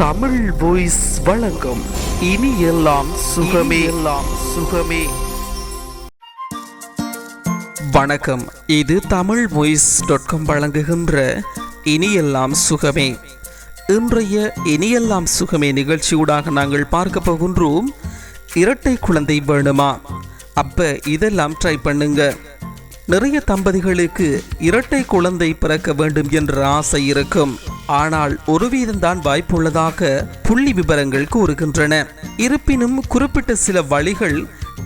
Tamil voice வழங்கும் இனி எல்லாம் சுகமே. எல்லாம் சுகமே. வணக்கம். இது தமிழ் வாய்ஸ் டாட் காம் வழங்குகின்ற இனியெல்லாம் சுகமே. இன்றைய இனியெல்லாம் சுகமே நிகழ்ச்சியூடாக நாங்கள் பார்க்க போகின்றோம். இரட்டை குழந்தை வேணுமா? அப்ப இதெல்லாம் ட்ரை பண்ணுங்க. நிறைய தம்பதிகளுக்கு இரட்டை குழந்தை பிறக்க வேண்டும் என்ற ஆசை இருக்கும். ஆனால் ஒரு வீதம்தான் வாய்ப்புள்ளதாக புள்ளி விவரங்கள் கூறுகின்றன. இருப்பினும் குறிப்பிட்ட சில வழிகள்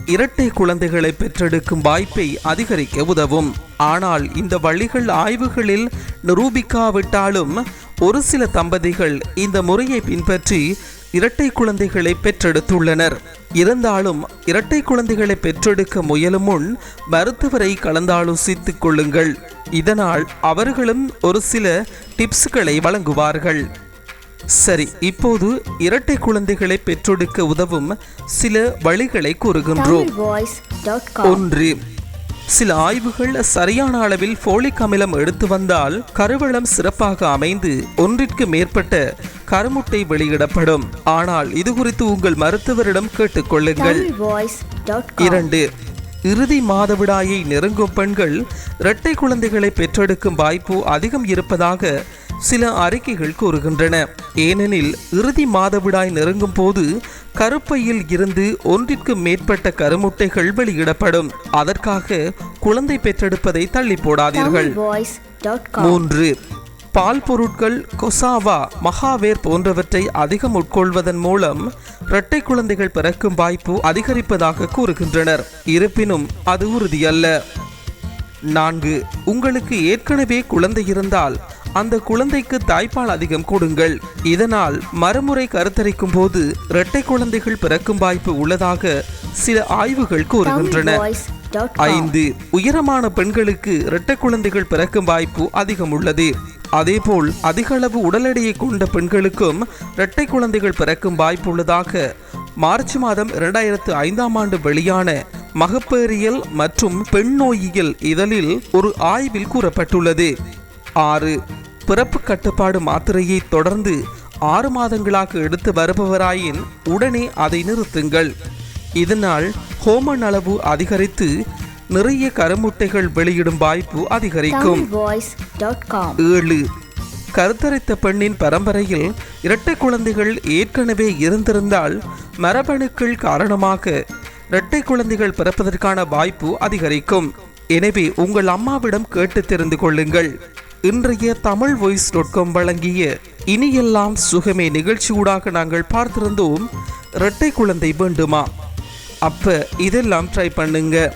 இரட்டை குழந்தைகளை பெற்றெடுக்கும் வாய்ப்பை அதிகரிக்க உதவும். ஆனால் இந்த வழிகள் ஆய்வுகளில் நிரூபிக்காவிட்டாலும் ஒரு சில தம்பதிகள் இந்த முறையை பின்பற்றி இரட்டை குழந்தைகளை பெற்றெடுத்துள்ளனர். இருந்தாலும் இரட்டை குழந்தைகளை பெற்றெடுக்க முயலும் முன் மருத்துவரை கலந்தாலோசித்துக் கொள்ளுங்கள். இதனால் அவர்களும் ஒரு சில டிப்ஸ்களை வழங்குவார்கள். சரி இப்போது இரட்டை குழந்தைகளை பெற்றெடுக்க உதவும் சில வழிகளை கூறுகின்றோம். ஒன்று சில ஆய்வுகள் சரியான அளவில் ஃபோலிக் அமிலம் எடுத்து வந்தால் கருவளம் சிறப்பாக அமைந்து ஒன்றிற்கு மேற்பட்ட கருமுட்டை வெளியிடப்படும். ஆனால் இது குறித்து உங்கள் மருத்துவரிடம் கேட்டுக்கொள்ளுங்கள் இரண்டு இறுதி மாதவிடாயை நெருங்கும் பெண்கள் இரட்டை குழந்தைகளை பெற்றெடுக்கும் வாய்ப்பு அதிகம் இருப்பதாக சில அறிக்கைகள் கூறுகின்றன. ஏனெனில் இறுதி மாதவிடாய் நெருங்கும் போது கருப்பையில் இருந்து ஒன்றிற்கு மேற்பட்ட கருமுட்டைகள் வெளியிடப்படும். அதற்காக குழந்தை பெற்றெடுப்பதை தள்ளி போடாதீர்கள். மூன்று. பால் பொருட்கள் கொசாவா மகாவேர் போன்றவற்றை அதிகம் உட்கொள்வதன் மூலம் இரட்டை குழந்தைகள் பிறக்கும் வாய்ப்பு அதிகரிப்பதாக கூறுகின்றனர். இருப்பினும் அது உறுதியல்ல. நான்கு உங்களுக்கு ஏற்கனவே குழந்தை இருந்தால் அந்த குழந்தைக்கு தாய்ப்பால் அதிகம் கொடுங்கள். இதனால் மறுமுறை கருத்தரிக்கும் போது இரட்டை குழந்தைகள் பிறக்கும் வாய்ப்பு உள்ளதாக சில ஆய்வுகள் கூறுகின்றன. ஐந்து உயரமான பெண்களுக்கு இரட்டை குழந்தைகள் பிறக்கும் வாய்ப்பு அதிகம் உள்ளது. அதேபோல் அதிக அளவு உடல் எடையை கொண்ட பெண்களுக்கும் இரட்டை குழந்தைகள் பிறக்கும் வாய்ப்பு உள்ளதாக மார்ச் மாதம் இரண்டாயிரத்து ஐந்தாம் ஆண்டு வெளியான மகப்பேறியல் மற்றும் பெண் நோயியல் இதழில் ஒரு ஆய்வில் கூறப்பட்டுள்ளது. ஆறு. பிறப்பு கட்டுப்பாடு மாத்திரையை தொடர்ந்து ஆறு மாதங்களாக எடுத்து வருபவராயின் உடனே அதை நிறுத்துங்கள். இதனால் ஹோமன் அளவு அதிகரித்து நிறைய கருமுட்டைகள் வெளியிடும் வாய்ப்பு அதிகரிக்கும். ஏழு. கருத்தரித்த பெண்ணின் பரம்பரையில் இரட்டை குழந்தைகள் ஏற்கனவே இருந்திருந்தால் மரபணுக்கள் காரணமாக இரட்டை குழந்தைகள் பிறப்பதற்கான வாய்ப்பு அதிகரிக்கும். எனவே உங்கள் அம்மாவிடம் கேட்டு தெரிந்து கொள்ளுங்கள். இன்றைய தமிழ் வாய்ஸ் டாட் காம் வழங்கிய இனியெல்லாம் சுகமே நிகழ்ச்சியூடாக நாங்கள் பார்த்திருந்தோம். இரட்டை குழந்தை வேண்டுமா? அப்ப இதெல்லாம் ட்ரை பண்ணுங்க.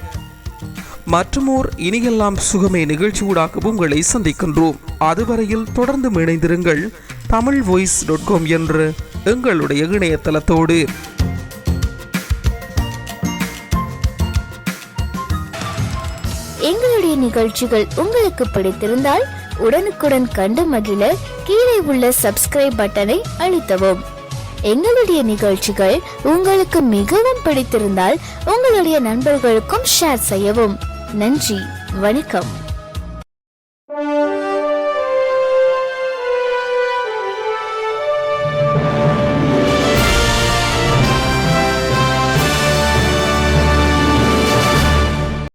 மற்றுமோர் இனியெல்லாம் சுகமே நிகழ்ச்சியூடாக உங்களை சந்திக்கின்றோம். அதுவரையில் தொடர்ந்து இணைந்திருங்கள். தமிழ் வாய்ஸ் டாட் காம் என்ற எங்களுடைய இணையதளத்தோடு. எங்களுடைய நிகழ்ச்சிகள் உங்களுக்கு பிடித்திருந்தால் உடனுக்குடன் கண்டு மகிழ கீழே உள்ள சப்ஸ்கிரைப் பட்டனை அழுத்தவும். எங்களுடைய நிகழ்ச்சிகள் உங்களுக்கு மிகவும் பிடித்திருந்தால் உங்களுடைய நண்பர்களுக்கும் ஷேர் செய்யவும். நன்றி வணக்கம்.